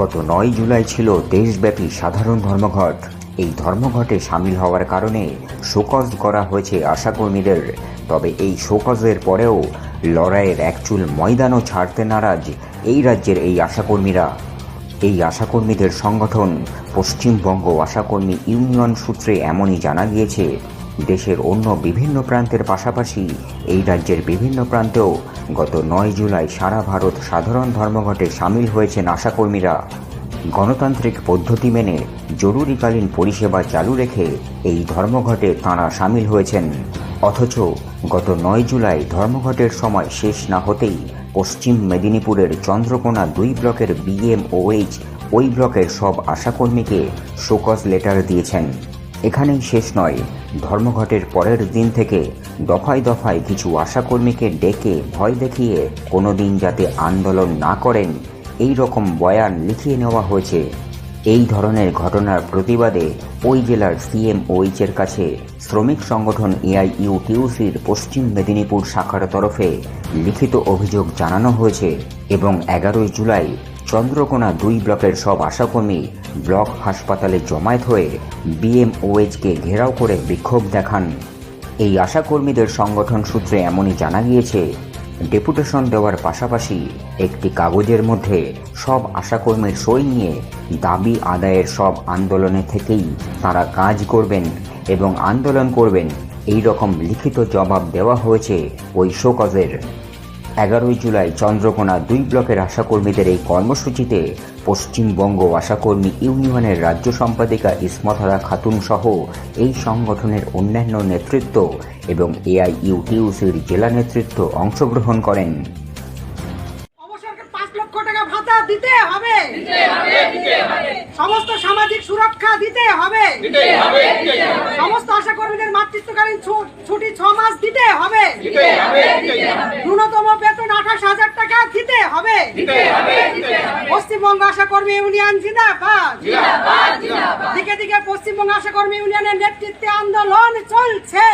গত নয় জুলাই ছিল দেশব্যাপী সাধারণ ধর্মঘট। এই ধর্মঘটে সামিল হওয়ার কারণে শোকজ করা হয়েছে আশাকর্মীদের। তবে এই শোকজের পরেও লড়াইয়ের একচুল ময়দানও ছাড়তে নারাজ এই রাজ্যের এই আশাকর্মীরা। এই আশাকর্মীদের সংগঠন পশ্চিমবঙ্গ আশাকর্মী ইউনিয়ন সূত্রে এমনই জানা গিয়েছে। দেশের অন্য বিভিন্ন প্রান্তের পাশাপাশি এই রাজ্যের বিভিন্ন প্রান্তেও গত নয় জুলাই সারা ভারত সাধারণ ধর্মঘটে সামিল হয়েছেন আশাকর্মীরা। গণতান্ত্রিক পদ্ধতি মেনে জরুরিকালীন পরিষেবা চালু রেখে এই ধর্মঘটে তাঁরা সামিল হয়েছেন। অথচ গত নয় জুলাই ধর্মঘটের সময় শেষ না হতেই পশ্চিম মেদিনীপুরের চন্দ্রকোনা দুই ব্লকের বিএমওএইচ ওই ব্লকের সব আশাকর্মীকে শোকজ লেটার দিয়েছেন। এখানেই শেষ নয়। ধর্মঘটের পরের দিন থেকে দফায় দফায় কিছু আশাকর্মীকে ডেকে ভয় দেখিয়ে কোনোদিন যাতে আন্দোলন না করেন, এই রকম বয়ান লিখিয়ে নেওয়া হয়েছে। এই ধরনের ঘটনার প্রতিবাদে ওই জেলার সিএমওইচের কাছে শ্রমিক সংগঠন এআইইউটিউসির পশ্চিম মেদিনীপুর শাখার তরফে লিখিত অভিযোগ জানানো হয়েছে এবং এগারোই জুলাই চন্দ্রকোনা দুই ব্লকের সব আশাকর্মী ব্লক হাসপাতালে জমায়েত হয়ে বিএমওএইচকে ঘেরাও করে বিক্ষোভ দেখান। এই আশাকর্মীদের সংগঠন সূত্রে এমনই জানা গিয়েছে ডেপুটেশন দেওয়ার পাশাপাশি একটি কাগজের মধ্যে সব আশাকর্মীর সই নিয়ে দাবি আদায়ের সব আন্দোলনে থেকেই তারা কাজ করবেন এবং আন্দোলন করবেন। এই রকম লিখিত জবাব দেওয়া হয়েছে ওই শোকজের। এগারোই জুলাই চন্দ্রকোনা দুই ব্লকের আশাকর্মীদের এই কর্মসূচিতে পশ্চিমবঙ্গ আশাকর্মী ইউনিয়নের রাজ্য সম্পাদিকা ইসমতরা খাতুন সহ এই সংগঠনের অন্যান্য নেতৃত্ব এবং এআইইউটিউসির জেলা নেতৃত্ব অংশগ্রহণ করেন। অবসরকে পাঁচ লক্ষ টাকা ভাতা দিতে হবে। সমস্ত সামাজিক সুরক্ষা দিতে হবে। সমস্ত আশা কর্মীদের মাতৃত্বকালীন ছুটি ছ মাস দিতে হবে। ন্যূনতম বেতন আঠাশ হাজার টাকা দিতে হবে। পশ্চিমবঙ্গ আশা কর্মী ইউনিয়ন জিন্দাবাদ। দিকে দিকে পশ্চিমবঙ্গ আশাকর্মী ইউনিয়নের নেতৃত্বে আন্দোলন চলছে।